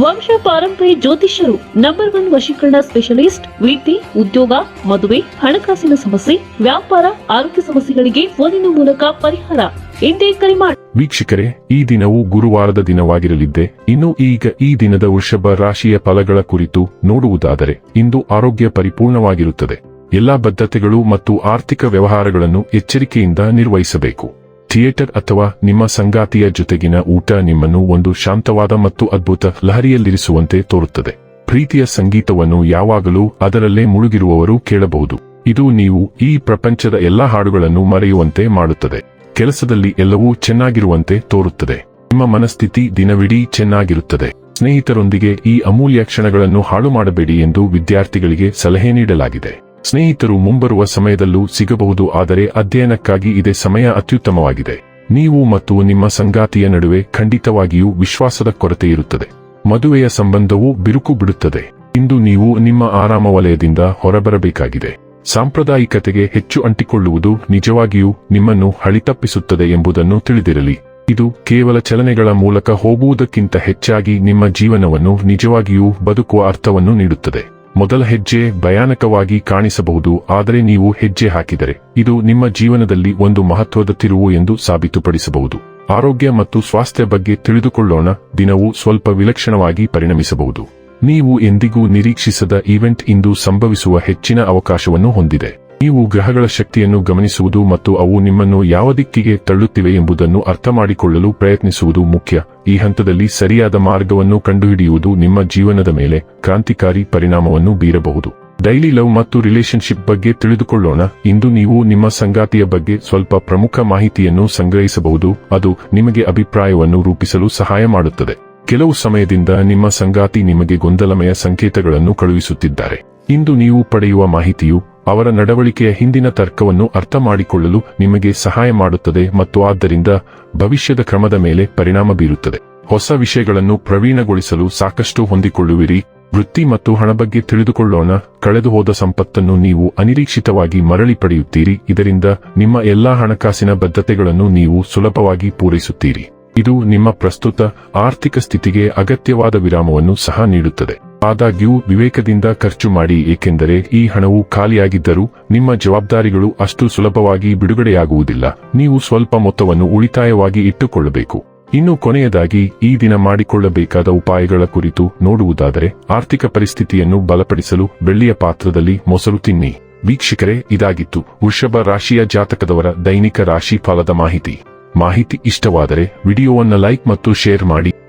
ವಂಶ ಪಾರಂಪರ್ಯ ಜ್ಯೋತಿಷ್ಯರು ನಂಬರ್ ಒನ್ ವಶೀಕರಣ ಸ್ಪೆಷಲಿಸ್ಟ್ ವಿದ್ಯೆ ಉದ್ಯೋಗ, ಮದುವೆ, ಹಣಕಾಸಿನ ಸಮಸ್ಯೆ, ವ್ಯಾಪಾರ, ಆರೋಗ್ಯ ಸಮಸ್ಯೆಗಳಿಗೆ ಫೋನಿನ ಮೂಲಕ ಪರಿಹಾರ. ಎಂದೇ ಕರೆ ಮಾಡಿ ವೀಕ್ಷಕರೇ, ಈ ದಿನವು ಗುರುವಾರದ ದಿನವಾಗಿರಲಿದ್ದೆ. ಇನ್ನು ಈಗ ಈ ದಿನದ ವೃಷಭ ರಾಶಿಯ ಫಲಗಳ ಕುರಿತು ನೋಡುವುದಾದರೆ, ಇಂದು ಆರೋಗ್ಯ ಪರಿಪೂರ್ಣವಾಗಿರುತ್ತದೆ. ಎಲ್ಲಾ ಬದ್ಧತೆಗಳು ಮತ್ತು ಆರ್ಥಿಕ ವ್ಯವಹಾರಗಳನ್ನು ಎಚ್ಚರಿಕೆಯಿಂದ ನಿರ್ವಹಿಸಬೇಕು. ಥಿಯೇಟರ್ ಅಥವಾ ನಿಮ್ಮ ಸಂಗಾತಿಯ ಜೊತೆಗಿನ ಊಟ ನಿಮ್ಮನ್ನು ಒಂದು ಶಾಂತವಾದ ಮತ್ತು ಅದ್ಭುತ ಲಹರಿಯಲ್ಲಿರಿಸುವಂತೆ ತೋರುತ್ತದೆ. ಪ್ರೀತಿಯ ಸಂಗೀತವನ್ನು ಯಾವಾಗಲೂ ಅದರಲ್ಲೇ ಮುಳುಗಿರುವವರು ಕೇಳಬಹುದು. ಇದು ನೀವು ಈ ಪ್ರಪಂಚದ ಎಲ್ಲಾ ಹಾಡುಗಳನ್ನು ಮರೆಯುವಂತೆ ಮಾಡುತ್ತದೆ. ಕೆಲಸದಲ್ಲಿ ಎಲ್ಲವೂ ಚೆನ್ನಾಗಿರುವಂತೆ ತೋರುತ್ತದೆ. ನಿಮ್ಮ ಮನಸ್ಥಿತಿ ದಿನವಿಡೀ ಚೆನ್ನಾಗಿರುತ್ತದೆ. ಸ್ನೇಹಿತರೊಂದಿಗೆ ಈ ಅಮೂಲ್ಯ ಕ್ಷಣಗಳನ್ನು ಹಾಳು ಮಾಡಬೇಡಿ ಎಂದು ವಿದ್ಯಾರ್ಥಿಗಳಿಗೆ ಸಲಹೆ ನೀಡಲಾಗಿದೆ. ಸ್ನೇಹಿತರು ಮುಂಬರುವ ಸಮಯದಲ್ಲೂ ಸಿಗಬಹುದು, ಆದರೆ ಅಧ್ಯಯನಕ್ಕಾಗಿ ಇದೇ ಸಮಯ ಅತ್ಯುತ್ತಮವಾಗಿದೆ. ನೀವು ಮತ್ತು ನಿಮ್ಮ ಸಂಗಾತಿಯ ನಡುವೆ ಖಂಡಿತವಾಗಿಯೂ ವಿಶ್ವಾಸದ ಕೊರತೆ ಇರುತ್ತದೆ. ಮದುವೆಯ ಸಂಬಂಧವು ಬಿರುಕು ಬಿಡುತ್ತದೆ. ಇಂದು ನೀವು ನಿಮ್ಮ ಆರಾಮ ವಲಯದಿಂದ ಹೊರಬರಬೇಕಾಗಿದೆ. ಸಾಂಪ್ರದಾಯಿಕತೆಗೆ ಹೆಚ್ಚು ಅಂಟಿಕೊಳ್ಳುವುದು ನಿಜವಾಗಿಯೂ ನಿಮ್ಮನ್ನು ಹಳಿತಪ್ಪಿಸುತ್ತದೆ ಎಂಬುದನ್ನು ತಿಳಿದಿರಲಿ. ಇದು ಕೇವಲ ಚಲನೆಗಳ ಮೂಲಕ ಹೋಗುವುದಕ್ಕಿಂತ ಹೆಚ್ಚಾಗಿ ನಿಮ್ಮ ಜೀವನವನ್ನು ನಿಜವಾಗಿಯೂ ಬದುಕುವ ಅರ್ಥವನ್ನು ನೀಡುತ್ತದೆ. ಮೊದಲ ಹೆಜ್ಜೆ ಭಯಾನಕವಾಗಿ ಕಾಣಿಸಬಹುದು, ಆದರೆ ನೀವು ಹೆಜ್ಜೆ ಹಾಕಿದರೆ ಇದು ನಿಮ್ಮ ಜೀವನದಲ್ಲಿ ಒಂದು ಮಹತ್ವದ ತಿರುವು ಎಂದು ಸಾಬೀತುಪಡಿಸಬಹುದು. ಆರೋಗ್ಯ ಮತ್ತು ಸ್ವಾಸ್ಥ್ಯ ಬಗ್ಗೆ ತಿಳಿದುಕೊಳ್ಳೋಣ, ದಿನವು ಸ್ವಲ್ಪ ವಿಲಕ್ಷಣವಾಗಿ ಪರಿಣಮಿಸಬಹುದು. ನೀವು ಎಂದಿಗೂ ನಿರೀಕ್ಷಿಸದ ಈವೆಂಟ್ ಇಂದು ಸಂಭವಿಸುವ ಹೆಚ್ಚಿನ ಅವಕಾಶವನ್ನು ಹೊಂದಿದೆ. ನೀವು ಗ್ರಹಗಳ ಶಕ್ತಿಯನ್ನು ಗಮನಿಸುವುದು ಮತ್ತು ಅವು ನಿಮ್ಮನ್ನು ಯಾವ ದಿಕ್ಕಿಗೆ ತಳ್ಳುತ್ತಿವೆ ಎಂಬುದನ್ನು ಅರ್ಥಮಾಡಿಕೊಳ್ಳಲು ಪ್ರಯತ್ನಿಸುವುದು ಮುಖ್ಯ. ಈ ಹಂತದಲ್ಲಿ ಸರಿಯಾದ ಮಾರ್ಗವನ್ನು ಕಂಡುಹಿಡಿಯುವುದು ನಿಮ್ಮ ಜೀವನದ ಮೇಲೆ ಕ್ರಾಂತಿಕಾರಿ ಪರಿಣಾಮವನ್ನು ಬೀರಬಹುದು. ಡೈಲಿ ಲವ್ ಮತ್ತು ರಿಲೇಶನ್ಶಿಪ್ ಬಗ್ಗೆ ತಿಳಿದುಕೊಳ್ಳೋಣ. ಇಂದು ನೀವು ನಿಮ್ಮ ಸಂಗಾತಿಯ ಬಗ್ಗೆ ಸ್ವಲ್ಪ ಪ್ರಮುಖ ಮಾಹಿತಿಯನ್ನು ಸಂಗ್ರಹಿಸಬಹುದು. ಅದು ನಿಮಗೆ ಅಭಿಪ್ರಾಯವನ್ನು ರೂಪಿಸಲು ಸಹಾಯ ಮಾಡುತ್ತದೆ. ಕೆಲವು ಸಮಯದಿಂದ ನಿಮ್ಮ ಸಂಗಾತಿ ನಿಮಗೆ ಗೊಂದಲಮಯ ಸಂಕೇತಗಳನ್ನು ಕಳುಹಿಸುತ್ತಿದ್ದಾರೆ. ಇಂದು ನೀವು ಪಡೆಯುವ ಮಾಹಿತಿಯು ಅವರ ನಡವಳಿಕೆಯ ಹಿಂದಿನ ತರ್ಕವನ್ನು ಅರ್ಥ ಮಾಡಿಕೊಳ್ಳಲು ನಿಮಗೆ ಸಹಾಯ ಮಾಡುತ್ತದೆ ಮತ್ತು ಆದ್ದರಿಂದ ಭವಿಷ್ಯದ ಕ್ರಮದ ಮೇಲೆ ಪರಿಣಾಮ ಬೀರುತ್ತದೆ. ಹೊಸ ವಿಷಯಗಳನ್ನು ಪ್ರವೀಣಗೊಳಿಸಲು ಸಾಕಷ್ಟು ಹೊಂದಿಕೊಳ್ಳುವಿರಿ. ವೃತ್ತಿ ಮತ್ತು ಹಣ ಬಗ್ಗೆ ತಿಳಿದುಕೊಳ್ಳೋಣ. ಕಳೆದುಹೋದ ಸಂಪತ್ತನ್ನು ನೀವು ಅನಿರೀಕ್ಷಿತವಾಗಿ ಮರಳಿ ಪಡೆಯುತ್ತೀರಿ. ಇದರಿಂದ ನಿಮ್ಮ ಎಲ್ಲಾ ಹಣಕಾಸಿನ ಬದ್ಧತೆಗಳನ್ನು ನೀವು ಸುಲಭವಾಗಿ ಪೂರೈಸುತ್ತೀರಿ. ಇದು ನಿಮ್ಮ ಪ್ರಸ್ತುತ ಆರ್ಥಿಕ ಸ್ಥಿತಿಗೆ ಅಗತ್ಯವಾದ ವಿರಾಮವನ್ನು ಸಹ ನೀಡುತ್ತದೆ. ಆದಾಗ್ಯೂ ವಿವೇಕದಿಂದ ಖರ್ಚು ಮಾಡಿ, ಏಕೆಂದರೆ ಈ ಹಣವು ಖಾಲಿಯಾಗಿದ್ದರೂ ನಿಮ್ಮ ಜವಾಬ್ದಾರಿಗಳು ಅಷ್ಟು ಸುಲಭವಾಗಿ ಬಿಡುಗಡೆಯಾಗುವುದಿಲ್ಲ. ನೀವು ಸ್ವಲ್ಪ ಮೊತ್ತವನ್ನು ಉಳಿತಾಯವಾಗಿ ಇಟ್ಟುಕೊಳ್ಳಬೇಕು. ಇನ್ನು ಕೊನೆಯದಾಗಿ, ಈ ದಿನ ಮಾಡಿಕೊಳ್ಳಬೇಕಾದ ಉಪಾಯಗಳ ಕುರಿತು ನೋಡುವುದಾದರೆ, ಆರ್ಥಿಕ ಪರಿಸ್ಥಿತಿಯನ್ನು ಬಲಪಡಿಸಲು ಬೆಳ್ಳಿಯ ಪಾತ್ರದಲ್ಲಿ ಮೊಸರು ತಿನ್ನಿ. ವೀಕ್ಷಕರೇ, ಇದಾಗಿತ್ತು. ವೃಷಭ ರಾಶಿಯ ಜಾತಕದವರ ದೈನಿಕ ರಾಶಿ ಫಲದ ಮಾಹಿತಿ. ಮಾಹಿತಿ ಇಷ್ಟವಾದರೆ, ವಿಡಿಯೋವನ್ನು ಲೈಕ್ ಮತ್ತು ಶೇರ್ ಮಾಡಿ.